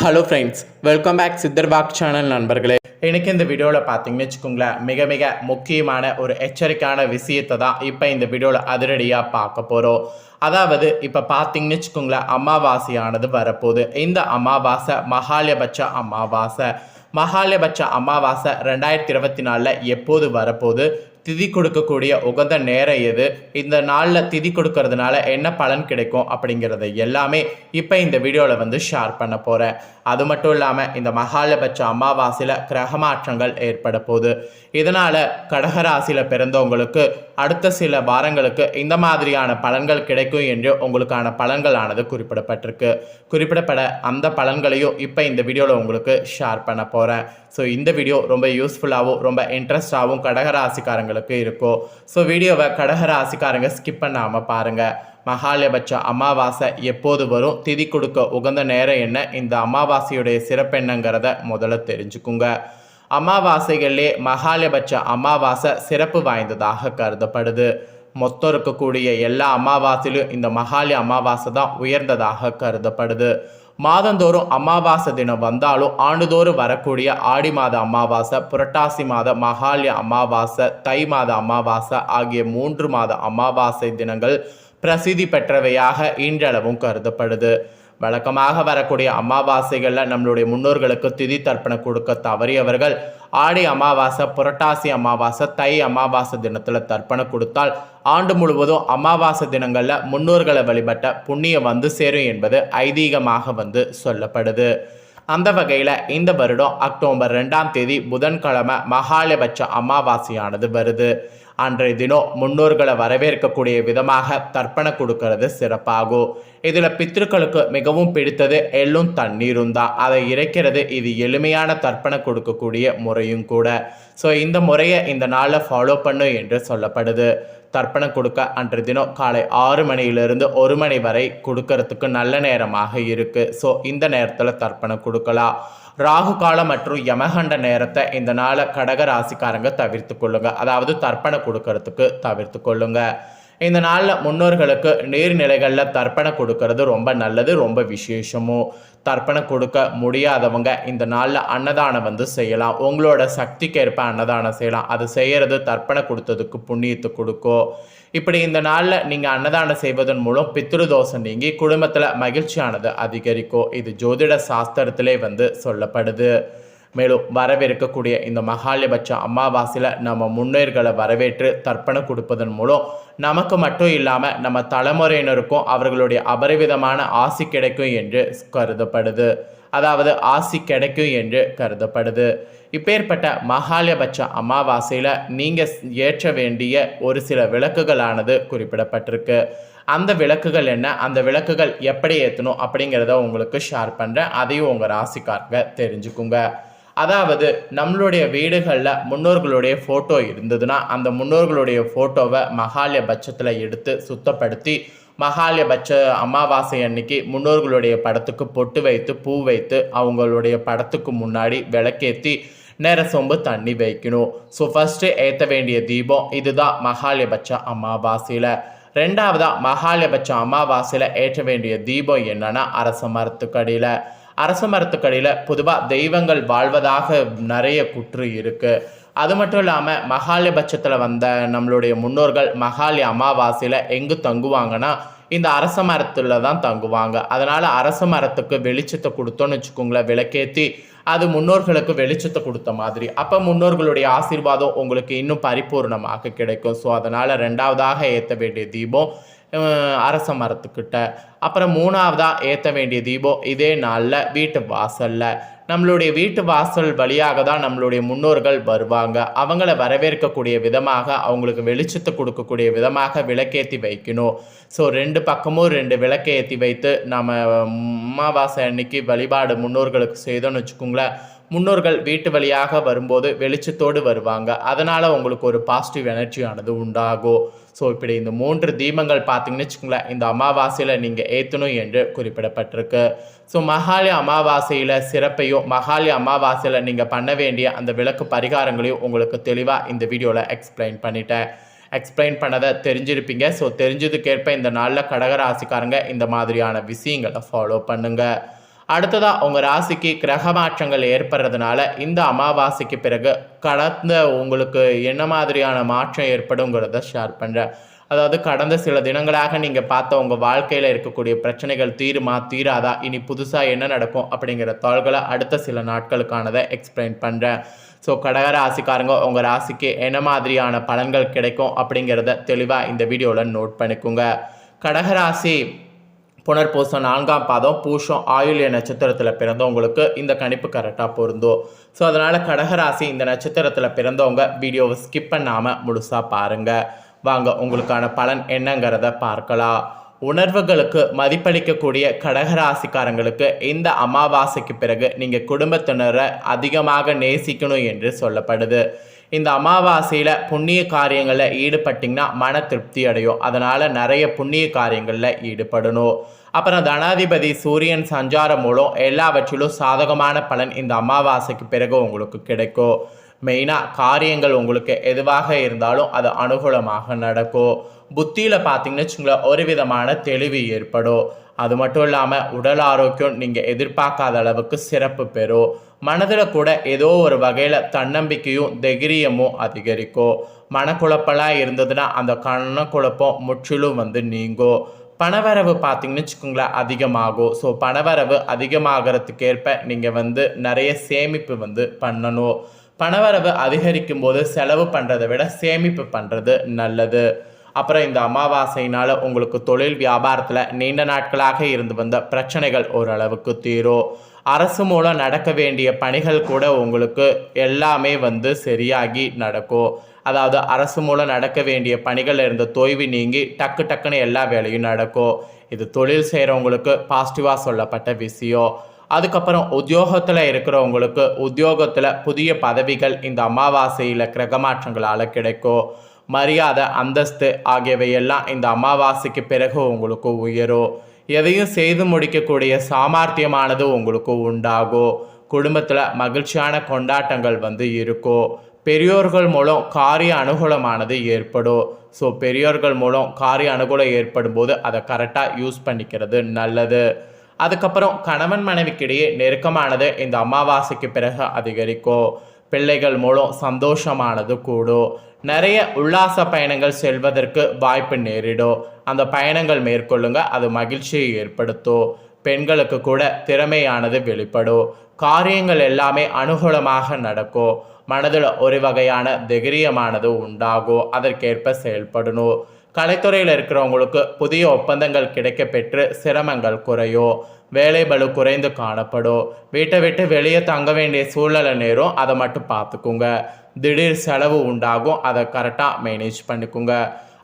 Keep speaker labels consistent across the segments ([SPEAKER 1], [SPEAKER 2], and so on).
[SPEAKER 1] Hello friends welcome back Sitharbagh channel நண்பர்களே. எனக்கு இந்த வீடியோவில் பார்த்தீங்கன்னு வச்சுக்கோங்களேன் மிக மிக முக்கியமான ஒரு எச்சரிக்கையான விஷயத்தை தான் இப்போ இந்த வீடியோவில் அதிரடியாக பார்க்க போகிறோம் அதாவது இப்போ பார்த்தீங்கன்னு வச்சுக்கோங்களேன் அமாவாசையானது வரப்போகுது. இந்த அமாவாசை மகாலயபட்ச அமாவாசை. மகாலயபட்ச அமாவாசை ரெண்டாயிரத்தி இருபத்தி நாலில் எப்போது வரப்போகுது? திதி கொடுக்கக்கூடிய உகந்த நேரம் எது? இந்த நாளில் திதி கொடுக்கறதுனால என்ன பலன் கிடைக்கும் அப்படிங்கிறத எல்லாமே இப்போ இந்த வீடியோவில் வந்து ஷேர் பண்ண போகிறேன் அது மட்டும் இல்லாமல் இந்த மகாலபட்ச அமாவாசையில் கிரக மாற்றங்கள் ஏற்பட போகுது. இதனால் கடகராசியில் பிறந்தவங்களுக்கு அடுத்த சில வாரங்களுக்கு இந்த மாதிரியான பலன்கள் கிடைக்கும் என்று உங்களுக்கான பலன்களானது குறிப்பிடப்பட்டிருக்கு. குறிப்பிடப்பட அந்த பலன்களையும் இப்போ இந்த வீடியோவில் உங்களுக்கு ஷேர் பண்ண போகிறேன் ஸோ இந்த வீடியோ ரொம்ப யூஸ்ஃபுல்லாகவும் ரொம்ப இன்ட்ரெஸ்டாகவும் கடகராசிக்காரங்களுக்கு இருக்கும் ஸோ வீடியோவை கடகராசிக்காரங்க ஸ்கிப் பண்ணாமல் பாருங்கள் மகாலயபட்ச அமாவாசை எப்போது வரும்? திதி கொடுக்க உகந்த நேரம் என்ன? இந்த அமாவாசையுடைய சிறப்பு என்னங்கிறத முதல்ல தெரிஞ்சுக்குங்க. அமாவாசைகளிலே மகாலயபட்ச அமாவாசை சிறப்பு வாய்ந்ததாக கருதப்படுது. மொத்தம் இருக்கக்கூடிய எல்லா அமாவாசையிலும் இந்த மகாலய அமாவாசை தான் உயர்ந்ததாக கருதப்படுது. மாதந்தோறும் அமாவாசை தினம் வந்தாலும் ஆண்டுதோறும் வரக்கூடிய ஆடி மாத அமாவாசை புரட்டாசி மாத மகாலய அமாவாசை தை மாத அமாவாசை ஆகிய மூன்று மாத அமாவாசை தினங்கள் பிரசித்தி பெற்றவையாக இன்றளவும் கருதப்படுது. வழக்கமாக வரக்கூடிய அமாவாசைகளில் நம்மளுடைய முன்னோர்களுக்கு திதி தர்ப்பணம் கொடுக்க தவறியவர்கள் ஆடி அமாவாசை புரட்டாசி அமாவாசை தை அமாவாசை தினத்தில் தர்ப்பணம் கொடுத்தால் ஆண்டு முழுவதும் அமாவாசை தினங்களில் முன்னோர்களை வழிபட்ட புண்ணியம் வந்து சேரும் என்பது ஐதீகமாக வந்து சொல்லப்படுது. அந்த வகையில் இந்த வருடம் அக்டோபர் ரெண்டாம் தேதி புதன்கிழமை மகாலபட்ச அமாவாசையானது வருது. அன்றைய தினம் முன்னோர்களை வரவேற்கக்கூடிய விதமாக தர்ப்பணம் கொடுக்கறது சிறப்பாகும். இதில் பித்ருக்களுக்கு மிகவும் பிடித்தது எள்ளும் தண்ணீரும் தான். அதை இறைக்கிறது இது எளிமையான தர்ப்பணம் கொடுக்கக்கூடிய முறையும் கூட. ஸோ இந்த முறையை இந்த நாளில் ஃபாலோ பண்ணும் என்று சொல்லப்படுது. தர்ப்பணம் கொடுக்க அன்றைய தினம் காலை ஆறு மணியிலிருந்து ஒரு மணி வரை கொடுக்கறதுக்கு நல்ல நேரமாக இருக்குது ஸோ இந்த நேரத்தில் தர்ப்பணம் கொடுக்கலாம். ராகு காலம் மற்றும் யமகண்ட நேரத்தை இந்த நாளை கடக ராசிக்காரங்க தவிர்த்து கொள்ளுங்க. அதாவது தர்ப்பணம் கொடுக்கறதுக்கு தவிர்த்து கொள்ளுங்கள் இந்த நாளில் முன்னோர்களுக்கு நீர்நிலைகளில் தர்ப்பணம் கொடுக்கறது ரொம்ப நல்லது ரொம்ப விசேஷமும் தர்ப்பணம் கொடுக்க முடியாதவங்க இந்த நாளில் அன்னதானம் வந்து செய்யலாம். உங்களோட சக்திக்கேற்ப அன்னதானம் செய்யலாம். அது செய்கிறது தர்ப்பணம் கொடுத்ததுக்கு புண்ணியத்தை கொடுக்கும் இப்படி இந்த நாளில் நீங்கள் அன்னதானம் செய்வதன் மூலம் பித்ருதோஷம் நீங்கி குடும்பத்தில் மகிழ்ச்சியானது அதிகரிக்கும் இது ஜோதிட சாஸ்திரத்திலே வந்து சொல்லப்படுது. மேலும் வரவிருக்கக்கூடிய இந்த மகாலிபட்ச அமாவாசையில் நம்ம முன்னோர்களை வரவேற்று தர்ப்பணம் கொடுப்பதன் மூலம் நமக்கு மட்டும் இல்லாமல் நம்ம தலைமுறையினருக்கும் அவர்களுடைய அபரிவிதமான ஆசி கிடைக்கும் என்று கருதப்படுது. அதாவது ஆசி கிடைக்கும் என்று கருதப்படுது. இப்பேற்பட்ட மகாலயபட்ச அமாவாசையில் நீங்கள் ஏற்ற வேண்டிய ஒரு சில விளக்குகளானது குறிப்பிடப்பட்டிருக்கு. அந்த விளக்குகள் என்ன? அந்த விளக்குகள் எப்படி ஏற்றணும் அப்படிங்கிறத உங்களுக்கு ஷேர் பண்ணுறேன் அதையும் உங்கள் ராசிக்காரங்க தெரிஞ்சுக்குங்க. அதாவது நம்மளுடைய வீடுகளில் முன்னோர்களுடைய ஃபோட்டோ இருந்ததுன்னா அந்த முன்னோர்களுடைய ஃபோட்டோவை மகாலய பட்சத்தில் எடுத்து சுத்தப்படுத்தி மகாலய பட்ச அமாவாசை அன்னைக்கு முன்னோர்களுடைய படத்துக்கு பொட்டு வைத்து பூ வைத்து அவங்களுடைய படத்துக்கு முன்னாடி விளக்கேற்றி நேர சொம்பு தண்ணி வைக்கணும். ஸோ ஃபஸ்ட்டு ஏற்ற வேண்டிய தீபம் இதுதான் மகாலயபட்ச அமாவாசையில். ரெண்டாவதாக மகாலயபட்ச அமாவாசையில் ஏற்ற வேண்டிய தீபம் என்னன்னா அரச மரத்துக்கடியில். அரச மரத்துக்கடியில் பொதுவாக தெய்வங்கள் வாழ்வதாக நிறைய குற்று இருக்குது அது மட்டும் இல்லாமல் மகாலயபட்சத்தில் வந்த நம்மளுடைய முன்னோர்கள் மகாலய அமாவாசையில் எங்கு தங்குவாங்கன்னா இந்த அரச மரத்தில் தான் தங்குவாங்க. அதனால் அரச மரத்துக்கு வெளிச்சத்தை கொடுத்தோன்னு வச்சுக்கோங்களேன் விளக்கேற்றி அது முன்னோர்களுக்கு வெளிச்சத்தை கொடுத்த மாதிரி. அப்போ முன்னோர்களுடைய ஆசீர்வாதம் உங்களுக்கு இன்னும் பரிபூர்ணமாக கிடைக்கும். ஸோ அதனால் ரெண்டாவதாக ஏற்ற வேண்டிய தீபம் அரச மரத்துக்கிட்ட. அப்புறம் மூணாவதாக ஏற்ற வேண்டிய தீபம் இதே நாளில் வீட்டு வாசலில். நம்மளுடைய வீட்டு வாசல் வழியாக தான் நம்மளுடைய முன்னோர்கள் வருவாங்க. அவங்கள வரவேற்கக்கூடிய விதமாக அவங்களுக்கு வெளிச்சத்தை கொடுக்கக்கூடிய விதமாக விளக்கேற்றி வைக்கணும். ஸோ ரெண்டு பக்கமும் ரெண்டு விளக்கேற்றி வைத்து நம்ம அமாவாசை அன்னைக்கு வழிபாடு முன்னோர்களுக்கு செய்தோன்னு வச்சுக்கோங்களேன் முன்னோர்கள் வீட்டு வழியாக வரும்போது வெளிச்சத்தோடு வருவாங்க. அதனால் உங்களுக்கு ஒரு பாசிட்டிவ் எனர்ஜியானது உண்டாகும். ஸோ இப்படி இந்த மூன்று தீபங்கள் பார்த்தீங்கன்னு வச்சுக்கோங்களேன் இந்த அமாவாசையில் நீங்கள் ஏற்றணும் என்று குறிப்பிடப்பட்டிருக்கு. ஸோ மகாலி அமாவாசையில் சிறப்பையும் மகாலி அமாவாசையில் நீங்கள் பண்ண வேண்டிய அந்த விளக்கு பரிகாரங்களையும் உங்களுக்கு தெளிவாக இந்த வீடியோவில் எக்ஸ்பிளைன் பண்ணிட்டேன். எக்ஸ்பிளைன் பண்ணதை தெரிஞ்சிருப்பீங்க. ஸோ தெரிஞ்சதுக்கேற்ப இந்த நாளில் கடகராசிக்காரங்க இந்த மாதிரியான விஷயங்களை ஃபாலோ பண்ணுங்கள் அடுத்ததாக உங்கள் ராசிக்கு கிரக மாற்றங்கள் ஏற்படுறதுனால இந்த அமாவாசைக்கு பிறகு கடந்த உங்களுக்கு என்ன மாதிரியான மாற்றம் ஏற்படுங்கிறத ஷேர் பண்ணுறேன் அதாவது கடந்த சில தினங்களாக நீங்கள் பார்த்த உங்கள் வாழ்க்கையில் இருக்கக்கூடிய பிரச்சனைகள் தீருமா தீராதா? இனி புதுசாக என்ன நடக்கும் அப்படிங்கிற தாள்களை அடுத்த சில நாட்களுக்கானதை எக்ஸ்பிளைன் பண்ணுறேன் ஸோ கடக ராசிக்காரங்க உங்கள் ராசிக்கு என்ன மாதிரியான பலன்கள் கிடைக்கும் அப்படிங்கிறத தெளிவாக இந்த வீடியோவில் நோட் பண்ணிக்கோங்க. கடகராசி புனர்பூசம் நான்காம் பாதம் பூஷம் ஆயுள்ய நட்சத்திரத்தில் பிறந்தவங்களுக்கு இந்த கணிப்பு கரெக்டாக பொருந்தும். ஸோ அதனால் கடகராசி இந்த நட்சத்திரத்தில் பிறந்தவங்க வீடியோவை ஸ்கிப் பண்ணாமல் முழுசாக பாருங்கள் வாங்க உங்களுக்கான பலன் என்னங்கிறத பார்க்கலாம். உணர்வுகளுக்கு மதிப்பளிக்கக்கூடிய கடகராசிக்காரங்களுக்கு இந்த அமாவாசைக்கு பிறகு நீங்கள் குடும்பத்தினரை அதிகமாக நேசிக்கணும் என்று சொல்லப்படுது. இந்த அமாவாசையில் புண்ணிய காரியங்களில் ஈடுபட்டிங்கன்னா மன திருப்தி அடையும். அதனால் நிறைய புண்ணிய காரியங்களில் ஈடுபடணும். அப்புறம் தனாதிபதி சூரியன் சஞ்சாரம் மூலம் எல்லாவற்றிலும் சாதகமான பலன் இந்த அமாவாசைக்கு பிறகு உங்களுக்கு கிடைக்கும். மெயினாக காரியங்கள் உங்களுக்கு எதுவாக இருந்தாலும் அது அனுகூலமாக நடக்கும். புத்தியில் பார்த்தீங்கன்னு வச்சுங்களேன் ஒரு விதமான தெளிவு ஏற்படும். அது மட்டும் இல்லாமல் உடல் ஆரோக்கியம் நீங்கள் எதிர்பார்க்காத அளவுக்கு சிறப்பு பெறும். மனதில் கூட ஏதோ ஒரு வகையில் தன்னம்பிக்கையும் தைரியமும் அதிகரிக்கும். மனக்குழப்பெல்லாம் இருந்ததுன்னா அந்த கண்ணக்குழப்பம் முற்றிலும் வந்து நீங்கும். பணவரவு பார்த்தீங்கன்னு வச்சுக்கோங்களேன் அதிகமாகும். ஸோ பணவரவு அதிகமாகிறதுக்கு ஏற்ப நீங்கள் வந்து நிறைய சேமிப்பு வந்து பண்ணணும். பணவரவு அதிகரிக்கும் போது செலவு பண்ணுறதை விட சேமிப்பு பண்ணுறது நல்லது. அப்புறம் இந்த அமாவாசையினால் உங்களுக்கு தொழில் வியாபாரத்தில் நீண்ட நாட்களாக இருந்து வந்த பிரச்சனைகள் ஓரளவுக்கு தீரும். அரசு மூலம் நடக்க வேண்டிய பணிகள் கூட உங்களுக்கு எல்லாமே வந்து சரியாகி நடக்கும். அதாவது அரசு மூலம் நடக்க வேண்டிய பணிகள் இருந்த தொய்வு நீங்கி டக்கு டக்குன்னு எல்லா வேலையும் நடக்கும் இது தொழில் செய்கிறவங்களுக்கு பாசிட்டிவாக சொல்லப்பட்ட விஷயம். அதுக்கப்புறம் உத்தியோகத்தில் இருக்கிறவங்களுக்கு உத்தியோகத்தில் புதிய பதவிகள் இந்த அமாவாசையில் கிரகமாற்றங்களால் கிடைக்கும் மரியாதை அந்தஸ்து ஆகியவையெல்லாம் இந்த அமாவாசைக்கு பிறகு உங்களுக்கு உயரும் எதையும் செய்து முடிக்கக்கூடிய சாமர்த்தியமானது உங்களுக்கு உண்டாகும் குடும்பத்தில் மகிழ்ச்சியான கொண்டாட்டங்கள் வந்து இருக்கும் பெரியோர்கள் மூலம் காரிய அனுகூலமானது ஏற்படும் ஸோ பெரியோர்கள் மூலம் காரிய அனுகூலம் ஏற்படும் போது அதை கரெக்டாக யூஸ் பண்ணிக்கிறது நல்லது. அதுக்கப்புறம் கணவன் மனைவிக்கிடையே நெருக்கமானது இந்த அமாவாசைக்கு பிறகு அதிகரிக்கும் பிள்ளைகள் மூலம் சந்தோஷமானது கூடும் நிறைய உல்லாச பயணங்கள் செல்வதற்கு வாய்ப்பு நேரிடும் அந்த பயணங்கள் மேற்கொள்ளுங்க அது மகிழ்ச்சியை ஏற்படுத்தும் பெண்களுக்கு கூட திறமையானது வெளிப்படும் காரியங்கள் எல்லாமே அனுகூலமாக நடக்கும் மனதில் ஒரு வகையான தைரியமானது உண்டாகும் அதற்கேற்ப செயல்படணும் கலைத்துறையில் இருக்கிறவங்களுக்கு புதிய ஒப்பந்தங்கள் கிடைக்க பெற்று சிரமங்கள் குறையும் வேலைபளு குறைந்து காணப்படும் வீட்டை விட்டு வெளியே தங்க வேண்டிய சூழ்நிலை நேரும் அதை மட்டும் பார்த்துக்குங்க. திடீர் செலவு உண்டாகும் அதை கரெக்டாக மேனேஜ் பண்ணிக்குங்க.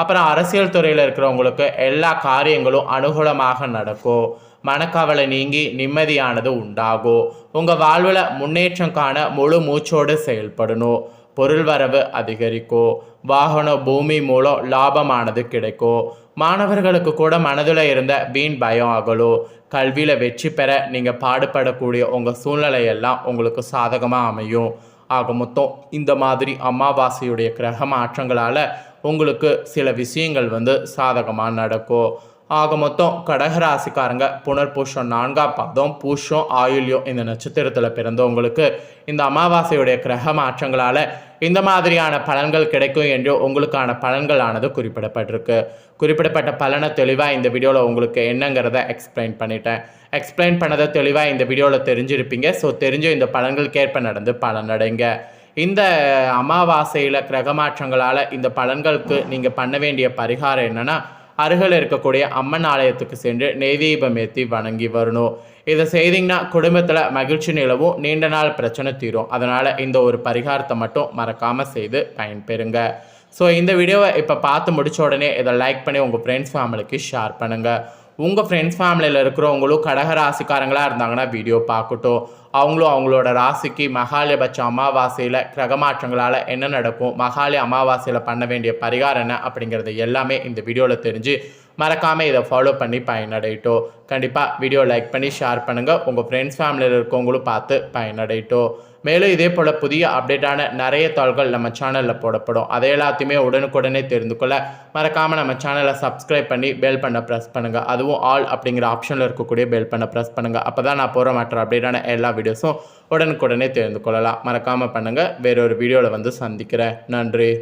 [SPEAKER 1] அப்புறம் அரசியல் துறையில் இருக்கிறவங்களுக்கு எல்லா காரியங்களும் அனுகூலமாக நடக்கும் மனக்கவலை நீங்கி நிம்மதியானது உண்டாகும் உங்கள் வாழ்வில் முன்னேற்றம் காண முழு மூச்சோடு செயல்படணும். பொருள் வரவு அதிகரிக்கும் வாகனம் பூமி மூலம் லாபமானது கிடைக்கும் மாணவர்களுக்கு கூட மனதில் இருந்த வீண் பயம் ஆகலும் கல்வியில் வெற்றி பெற நீங்கள் பாடுபடக்கூடிய உங்கள் சூழ்நிலையெல்லாம் உங்களுக்கு சாதகமாக அமையும். ஆக மொத்தம் இந்த மாதிரி அமாவாசையுடைய கிரக மாற்றங்களால் உங்களுக்கு சில விஷயங்கள் வந்து சாதகமாக நடக்கும் ஆக மொத்தம் கடகராசிக்காரங்க புனர்பூஷம் நான்காம் பாதம் பூஷம் ஆயுள்யம் இந்த நட்சத்திரத்தில் பிறந்தவங்களுக்கு இந்த அமாவாசையுடைய கிரக மாற்றங்களால் இந்த மாதிரியான பலன்கள் கிடைக்கும் என்று உங்களுக்கான பலன்களானது குறிப்பிடப்பட்டிருக்கு. குறிப்பிடப்பட்ட பலனை தெளிவாக இந்த வீடியோவில் உங்களுக்கு என்னங்கிறத எக்ஸ்பிளைன் பண்ணிட்டேன். எக்ஸ்பிளைன் பண்ணதை தெளிவாக இந்த வீடியோவில் தெரிஞ்சிருப்பீங்க. ஸோ தெரிஞ்ச இந்த பலன்களுக்கேற்ப நடந்து பலனடைங்க. இந்த அமாவாசையில் கிரகமாற்றங்களால் இந்த பலன்களுக்கு நீங்கள் பண்ண வேண்டிய பரிகாரம் என்னென்னா அருகில் இருக்கக்கூடிய அம்மன் ஆலயத்துக்கு சென்று நெய்தீபம் ஏற்றி வணங்கி வரணும். இதை செய்தீங்கன்னா குடும்பத்தில் மகிழ்ச்சி நிலவும் நீண்ட நாள் பிரச்சனை தீரும். அதனால் இந்த ஒரு பரிகாரத்தை மட்டும் மறக்காமல் செய்து பயன்பெறுங்க. ஸோ இந்த வீடியோவை இப்போ பார்த்து முடித்த உடனே இதை லைக் பண்ணி உங்கள் ஃப்ரெண்ட்ஸ் ஃபேமிலிக்கு ஷேர் பண்ணுங்கள் உங்கள் ஃப்ரெண்ட்ஸ் ஃபேமிலியில் இருக்கிறவங்களும் கடக ராசிக்காரங்களாக இருந்தாங்கன்னா வீடியோ பார்க்கட்டும். அவங்களும் அவங்களோட ராசிக்கு மகாலயபட்ச அமாவாசையில் கிரகமாற்றங்களால் என்ன நடக்கும் மகாலய அமாவாசையில் பண்ண வேண்டிய பரிகாரம் என்ன அப்படிங்கிறது எல்லாமே இந்த வீடியோவில் தெரிஞ்சு மறக்காமல் இதை ஃபாலோ பண்ணி பயனடையட்டும். கண்டிப்பாக வீடியோ லைக் பண்ணி ஷேர் பண்ணுங்கள் உங்கள் ஃப்ரெண்ட்ஸ் ஃபேமிலியில் இருக்கவங்களும் பார்த்து பயனடையட்டும். மேலும் இதே போல் புதிய அப்டேட்டான நிறைய தாள்கள் நம்ம சேனலில் போடப்படும். அதை எல்லாத்தையுமே உடனுக்குடனே தெரிந்து கொள்ள மறக்காமல் நம்ம சேனலை சப்ஸ்கிரைப் பண்ணி பெல் பண்ண ப்ரெஸ் பண்ணுங்கள் அதுவும் ஆல் அப்படிங்கிற ஆப்ஷனில் இருக்கக்கூடிய பெல் பண்ண ப்ரெஸ் பண்ணுங்கள் அப்போ தான் நான் போகிற மற்ற அப்டேட்டான எல்லா வீடியோஸும் உடனுக்குடனே தெரிந்து கொள்ளலாம். மறக்காமல் பண்ணுங்கள் வேறொரு வீடியோவில் வந்து சந்திக்கிறேன். நன்றி.